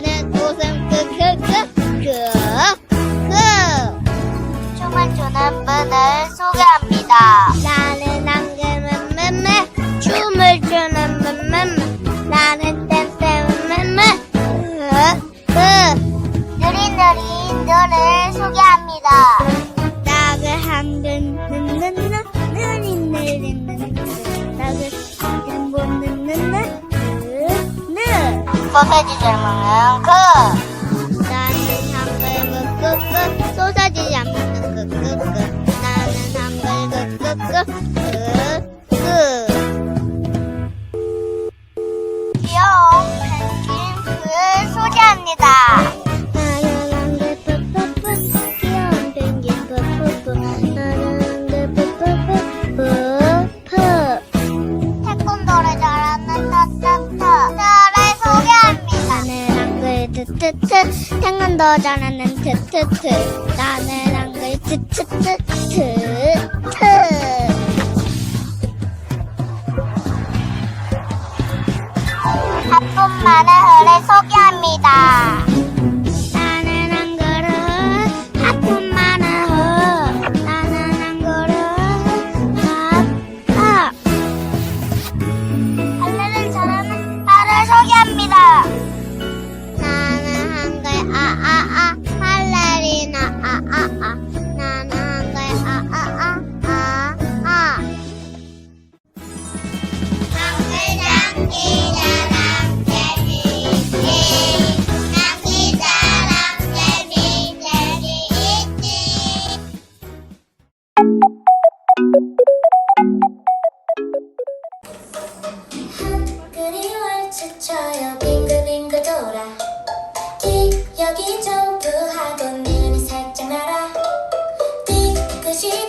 planet. 소세지 잘 먹는 그! 나는 한글 끄끄끄 소세지 잘 먹는 끄끄끄. 나는 한글 끄끄끄. 끄끄 귀여운 펭귄 그 소재입니다. 트트트 향은 더 잘하는 트트트. 나는 한글 트트트트트. 바쁜 말의 흐를 소개합니다. 스쳐요. 빙글빙글 돌아. 기억이 점프하고 눈이 살짝 날아. 뒤끝이